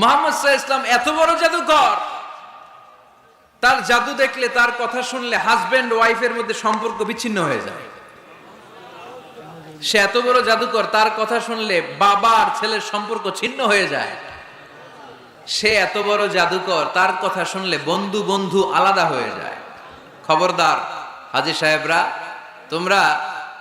মোহাম্মদ সাহা ইসলাম এত বড় জাদুকর তার জাদু দেখলে, তার কথা শুনলে হাজবেন্ড ওয়াইফের মধ্যে সম্পর্ক বিচ্ছিন্ন হয়ে যায়। সে এত বড় জাদুকর তার কথা শুনলে বাবা আর ছেলের সম্পর্ক ছিন্ন হয়ে যায়। সে এত বড় জাদুকর তার কথা শুনলে বন্ধু বন্ধু আলাদা হয়ে যায়। খবরদার হাজি সাহেবরা, তোমরা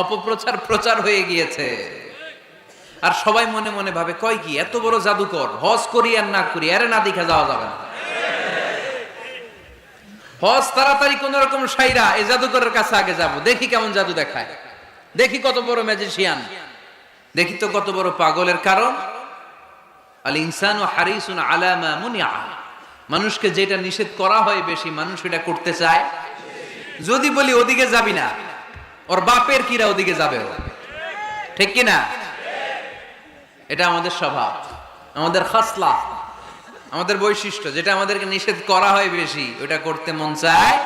অপপ্রচার প্রচার হয়ে গিয়েছে। আর সবাই মনে মনে ভাবে, কয় কি, এত বড় জাদুকর, হজ করি আর না করি, আরে না দেখে যাওয়া যাবে না। হজ তাড়াতাড়ি কোন রকম সাইরা এই জাদুকরের কাছে আগে যাব, দেখি কেমন জাদু দেখায়। দেখি কত বড় ম্যাজিশিয়ান দেখি তো কত বড় পাগলের কারণ। আল ইনসান ও হারিসুন আলামা মুনিয়া। মানুষকে যেটা নিষেধ করা হয় বেশি, মানুষ এটা করতে চায়। যদি বলি ওদিকে যাবি না। ওর বাপের কিরা ওদিকে যাবে ঠিক কি না? এটা আমাদের স্বভাব, আমাদের খাসলা, আমাদের বৈশিষ্ট্য, যেটা আমাদেরকে নিষেধ করা হয় বেশি, ওটা করতে মন চায়।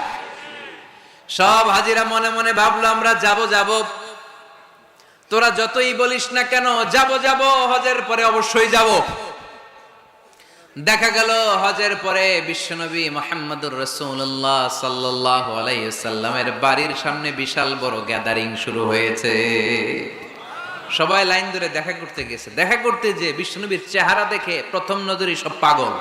সব হাজিরা মনে মনে ভাবলো, আমরা যাব যাব। তোরা যতই বলিস না কেন, যাব যাব, হজের পরে অবশ্যই যাব। দেখা গেল হজের পরে বিশ্বনবী মোহাম্মদুর রসুল্লাহ সাল্লাহ আলাইসাল্লামের বাড়ির সামনে বিশাল বড় গ্যাদারিং শুরু হয়েছে। সবাই লাইন ধরে দেখা করতে গেছে। দেখা করতে যে বিশ্বনবীর চেহারা দেখে প্রথম নজরই সব পাগল।